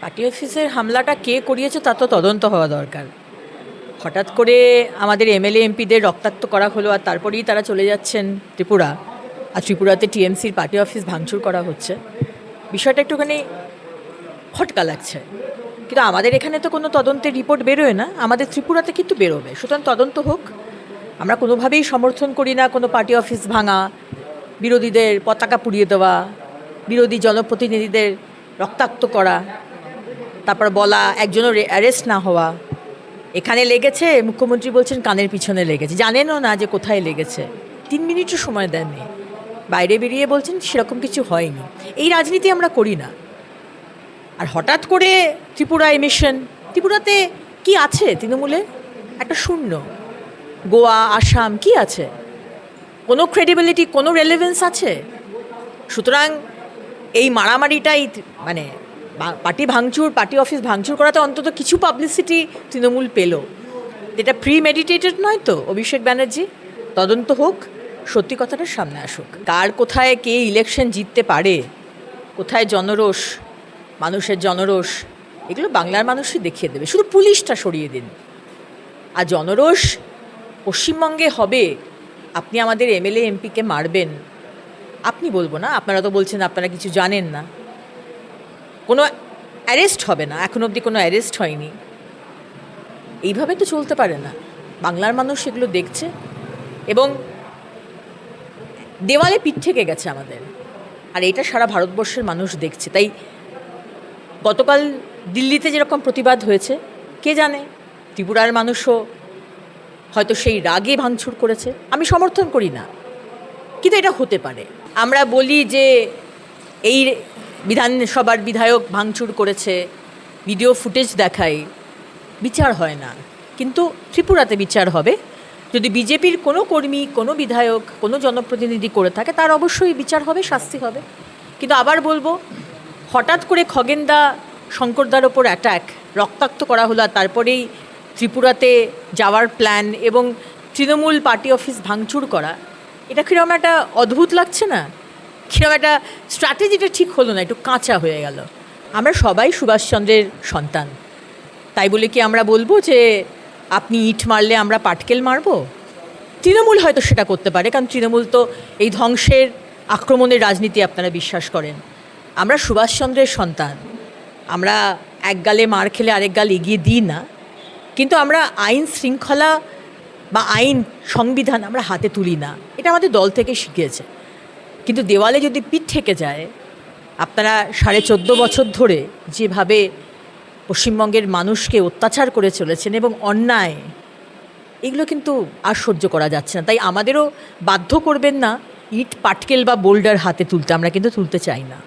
Party অফিসের হামলাটা কে করিয়েছে তা তো তদন্ত হওয়া দরকার। হঠাৎ করে আমাদের এমএলএ, এমপিদের রক্তাক্ত করা হলো আর তারপরেই তারা চলে যাচ্ছেন ত্রিপুরা। আর ত্রিপুরাতে টিএমসির পার্টি অফিস ভাঙচুর করা হচ্ছে। বিষয়টা একটুখানি খটকা লাগছে। কিন্তু আমাদের এখানে তো কোনো তদন্তের রিপোর্ট বেরোয় না, আমাদের ত্রিপুরাতে কিন্তু বেরোবে। সুতরাং তদন্ত হোক। আমরা কোনোভাবেই সমর্থন করি না কোনো পার্টি অফিস ভাঙা, বিরোধীদের পতাকা পুড়িয়ে দেওয়া, বিরোধী জনপ্রতিনিধিদের রক্তাক্ত করা। তারপর বলা একজনের অ্যারেস্ট না হওয়া। এখানে লেগেছে, মুখ্যমন্ত্রী বলছেন কানের পিছনে লেগেছে। জানেনও না যে কোথায় লেগেছে। তিন মিনিটও সময় দেননি। বাইরে বেরিয়ে বলছেন সেরকম কিছু হয়নি। এই রাজনীতি আমরা করি না। আর হঠাৎ করে ত্রিপুরা এমিশন ত্রিপুরাতে কি আছে তৃণমূলে? একটা শূন্য। গোয়া, আসাম, কি আছে? কোনো ক্রেডিবিলিটি কোনো রেলেভেন্স আছে? সুতরাং এই মারামারিটাই মানে পার্টি ভাঙচুর, পার্টি অফিস ভাঙচুর করাতে অন্তত কিছু পাবলিসিটি তৃণমূল পেল। এটা প্রি মেডিটেটেড নয় তো, অভিষেক ব্যানার্জি? তদন্ত হোক, সত্যি কথাটা সামনে আসুক। কার কোথায় কে ইলেকশন জিততে পারে? কোথায় জনরোষ? মানুষের জনরোষ? এগুলো বাংলার মানুষই দেখিয়ে দেবে। শুধু পুলিশটা সরিয়ে দিন। আর জনরোষ পশ্চিমবঙ্গে হবে। আপনি আমাদের এমএলএ, এমপিকে মারবেন। আপনি বলব না, আপনারা তো বলছেন আপনারা কিছু জানেন না। কোনো অ্যারেস্ট হবে না, এখন অবধি কোনো অ্যারেস্ট হয়নি। এইভাবে তো চলতে পারে না। বাংলার মানুষ এগুলো দেখছে এবং দেওয়ালে পিঠ থেকে গেছে আমাদের। আর এটা সারা ভারতবর্ষের মানুষ দেখছে। তাই গতকাল দিল্লিতে যেরকম প্রতিবাদ হয়েছে, কে জানে? ত্রিপুরার মানুষও হয়তো সেই রাগে ভাঙচুর করেছে। আমি সমর্থন করি না। কিন্তু এটা হতে পারে। আমরা বলি যে এই বিধানসভার বিধায়ক ভাঙচুর করেছে ভিডিও ফুটেজ দেখায়, বিচার হয় না। কিন্তু ত্রিপুরাতে বিচার হবে। যদি বিজেপির কোনো কর্মী, কোনো বিধায়ক, কোনো জনপ্রতিনিধি করে থাকে, তার অবশ্যই বিচার হবে, শাস্তি হবে। কিন্তু আবার বলব, হঠাৎ করে খগেনদা শঙ্করদার ওপর অ্যাটাক রক্তাক্ত করা হলো আর তারপরেই ত্রিপুরাতে যাওয়ার প্ল্যান এবং তৃণমূল পার্টি অফিস ভাঙচুর করা। এটা কীরকম একটা অদ্ভুত লাগছে না? কীরকম একটা স্ট্র্যাটেজিটা ঠিক হলো না, একটু কাঁচা হয়ে গেল। আমরা সবাই সুভাষচন্দ্রের সন্তান। তাই বলে কি আমরা বলব যে, আপনি ইট মারলে আমরা পাটকেল মারবো? তৃণমূল হয়তো সেটা করতে পারে, কারণ তৃণমূল তো এই ধ্বংসের আক্রমণের রাজনীতি আপনারা বিশ্বাস করেন। আমরা সুভাষচন্দ্রের সন্তান। আমরা এক গালে মার খেলে আরেক গাল এগিয়ে দিই না। কিন্তু আমরা আইন শৃঙ্খলা বা আইন সংবিধান আমরা হাতে তুলি না। এটা আমাদের দল থেকে শিখিয়েছে। কিন্তু দেওয়ালে যদি পিঠ থেকে যায়, আপনারা সাড়ে চোদ্দ বছর ধরে যেভাবে পশ্চিমবঙ্গের মানুষকে অত্যাচার করে চলেছেন এবং অন্যায়, এগুলো কিন্তু আর সহ্য করা যাচ্ছে না। তাই আমাদেরও বাধ্য করবেন না ইট, পাটকেল বা বোল্ডার হাতে তুলতে। আমরা কিন্তু তুলতে চাই না।